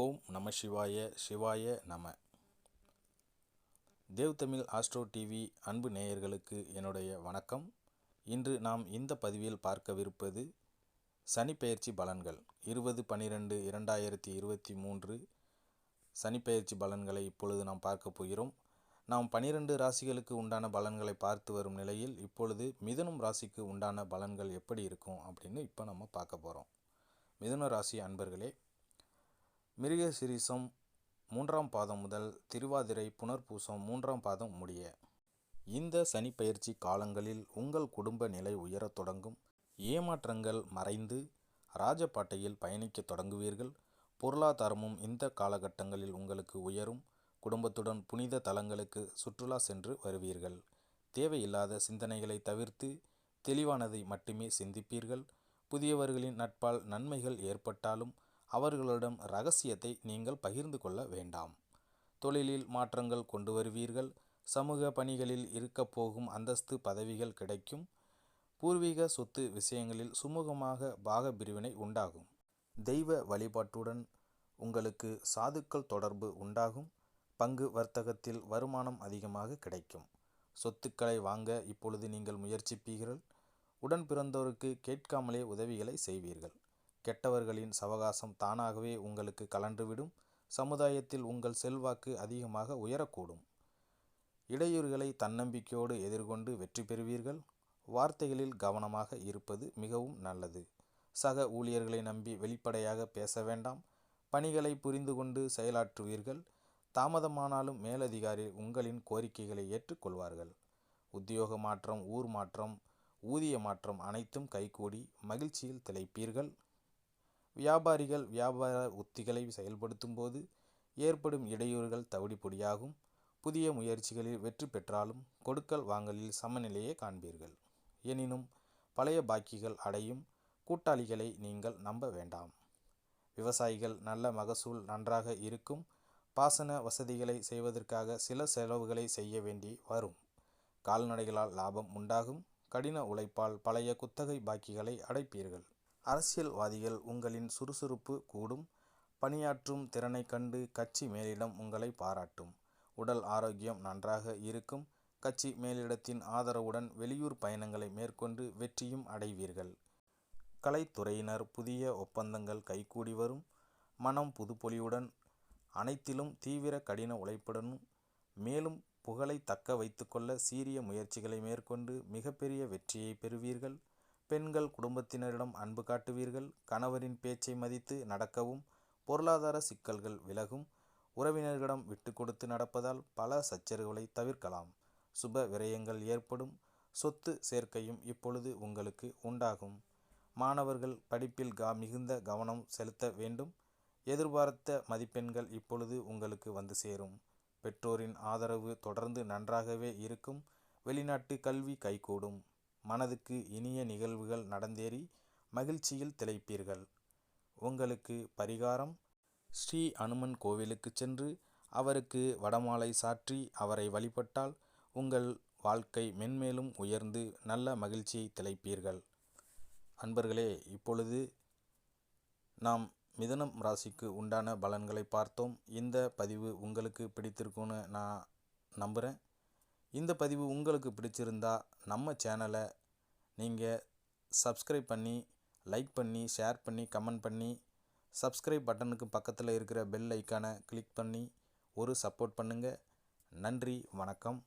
ஓம் நம சிவாய சிவாய நம. தேவ் தமிழ் ஆஸ்ட்ரோ டிவி அன்பு நேயர்களுக்கு என்னுடைய வணக்கம். இன்று நாம் இந்த பதிவில் பார்க்கவிருப்பது சனிப்பெயர்ச்சி பலன்கள். இருபது பனிரெண்டு இரண்டாயிரத்தி இருபத்தி மூன்று சனிப்பெயர்ச்சி பலன்களை இப்பொழுது நாம் பார்க்க போகிறோம். நாம் பனிரெண்டு ராசிகளுக்கு உண்டான பலன்களை பார்த்து வரும் நிலையில் இப்பொழுது மிதுனம் ராசிக்கு உண்டான பலன்கள் எப்படி இருக்கும் அப்படின்னு இப்போ நம்ம பார்க்க போகிறோம் மிதுன ராசி அன்பர்களே மிருக சிரீசம் மூன்றாம் பாதம் முதல் திருவாதிரை புனர்பூசம் மூன்றாம் பாதம் முடிய. இந்த சனிப்பெயர்ச்சி காலங்களில் உங்கள் குடும்ப நிலை உயரத் தொடங்கும். ஏமாற்றங்கள் மறைந்து ராஜபாட்டையில் பயணிக்கத் தொடங்குவீர்கள். பொருளாதாரமும் இந்த காலகட்டங்களில் உங்களுக்கு உயரும். குடும்பத்துடன் புனித தலங்களுக்கு சுற்றுலா சென்று வருவீர்கள். தேவையில்லாத சிந்தனைகளை தவிர்த்து தெளிவானதை மட்டுமே சிந்திப்பீர்கள். புதியவர்களின் நட்பால் நன்மைகள் ஏற்பட்டாலும் அவர்களிடம் ரகசியத்தை நீங்கள் பகிர்ந்து கொள்ள வேண்டாம். தொழிலில் மாற்றங்கள் கொண்டு வருவீர்கள். சமூக பணிகளில் இருக்கப் போகும் அந்தஸ்து பதவிகள் கிடைக்கும். பூர்வீக சொத்து விஷயங்களில் சுமூகமாக பாக பிரிவினை உண்டாகும். தெய்வ வழிபாட்டுடன் உங்களுக்கு சாதுக்கள் தொடர்பு உண்டாகும். பங்கு வர்த்தகத்தில் வருமானம் அதிகமாக கிடைக்கும். சொத்துக்களை வாங்க இப்பொழுது நீங்கள் முயற்சிப்பீர்கள். உடன் பிறந்தோருக்கு கேட்காமலே உதவிகளை செய்வீர்கள். கெட்டவர்களின் சவகாசம் தானாகவே உங்களுக்கு கலன்றுவிடும். சமுதாயத்தில் உங்கள் செல்வாக்கு அதிகமாக உயரக்கூடும். இடையூறுகளை தன்னம்பிக்கையோடு எதிர்கொண்டு வெற்றி பெறுவீர்கள். வார்த்தைகளில் கவனமாக இருப்பது மிகவும் நல்லது. சக ஊழியர்களை நம்பி வெளிப்படையாக பேச வேண்டாம். பணிகளை புரிந்து கொண்டு செயலாற்றுவீர்கள். தாமதமானாலும் மேலதிகாரி உங்களின் கோரிக்கைகளை ஏற்றுக்கொள்வார்கள். உத்தியோக மாற்றம் ஊர் மாற்றம் ஊதிய மாற்றம் அனைத்தும் கைகூடி மகிழ்ச்சியில் திளைப்பீர்கள். வியாபாரிகள் வியாபார உத்திகளை செயல்படுத்தும் போது ஏற்படும் இடையூறுகள் தவிடிப்பொடியாகும் புதிய முயற்சிகளில் வெற்றி பெற்றாலும் கொடுக்கல் வாங்கலில் சமநிலையை காண்பீர்கள். எனினும் பழைய பாக்கிகள் அடையும் கூட்டாளிகளை நீங்கள் நம்ப வேண்டாம். விவசாயிகள் நல்ல மகசூல் நன்றாக இருக்கும். பாசன வசதிகளை செய்வதற்காக சில செலவுகளை செய்ய வேண்டி வரும். கால்நடைகளால் லாபம் உண்டாகும். கடின உழைப்பால் பழைய குத்தகை பாக்கிகளை அடைப்பீர்கள். அரசியல்வாதிகள் உங்களின் சுறுசுறுப்பு கூடும். பணியாற்றும் திறனை கண்டு கட்சி மேலிடம் உங்களை பாராட்டும். உடல் ஆரோக்கியம் நன்றாக இருக்கும். கட்சி மேலிடத்தின் ஆதரவுடன் வெளியூர் பயணங்களை மேற்கொண்டு வெற்றியும் அடைவீர்கள். கலைத்துறையினர் புதிய ஒப்பந்தங்கள் கைகூடி வரும். மனம் புதுப்பொலியுடன் அனைத்திலும் தீவிர கடின உழைப்புடனும் மேலும் புகழை தக்க வைத்துக்கொள்ள சீரிய முயற்சிகளை மேற்கொண்டு மிகப்பெரிய வெற்றியை பெறுவீர்கள். பெண்கள் குடும்பத்தினரிடம் அன்பு காட்டுவீர்கள். கணவரின் பேச்சை மதித்து நடக்கவும் பொருளாதார சிக்கல்கள் விலகும் உறவினர்களிடம் விட்டு கொடுத்து நடப்பதால் பல சச்சரவுகளை தவிர்க்கலாம். சுப விரயங்கள் ஏற்படும். சொத்து சேர்க்கையும் இப்பொழுது உங்களுக்கு உண்டாகும். மாணவர்கள் படிப்பில் கா மிகுந்த கவனம் செலுத்த வேண்டும். எதிர்பார்த்த மதிப்பெண்கள் இப்பொழுது உங்களுக்கு வந்து சேரும். பெற்றோரின் ஆதரவு தொடர்ந்து நன்றாகவே இருக்கும். வெளிநாட்டு கல்வி கைகூடும். மனதுக்கு இனிய நிகழ்வுகள் நடந்தேறி மகிழ்ச்சியில் திளைப்பீர்கள். உங்களுக்கு பரிகாரம் ஸ்ரீ அனுமன் கோவிலுக்கு சென்று அவருக்கு வடமாலை சாற்றி அவரை வழிபட்டால் உங்கள் வாழ்க்கை மென்மேலும் உயர்ந்து நல்ல மகிழ்ச்சியை திளைப்பீர்கள். அன்பர்களே இப்பொழுது நாம் மிதனம் ராசிக்கு உண்டான பலன்களை பார்த்தோம். இந்த பதிவு உங்களுக்கு பிடித்திருக்கும்னு நான் நம்புகிறேன் இந்த பதிவு உங்களுக்கு பிடிச்சிருந்தா நம்ம சேனலை நீங்கள் சப்ஸ்கிரைப் பண்ணி லைக் பண்ணி ஷேர் பண்ணி கமெண்ட் பண்ணி சப்ஸ்கிரைப் பட்டனுக்கு பக்கத்தில் இருக்கிற பெல் ஐக்கானை கிளிக் பண்ணி ஒரு சப்போர்ட் பண்ணுங்கள் நன்றி வணக்கம்.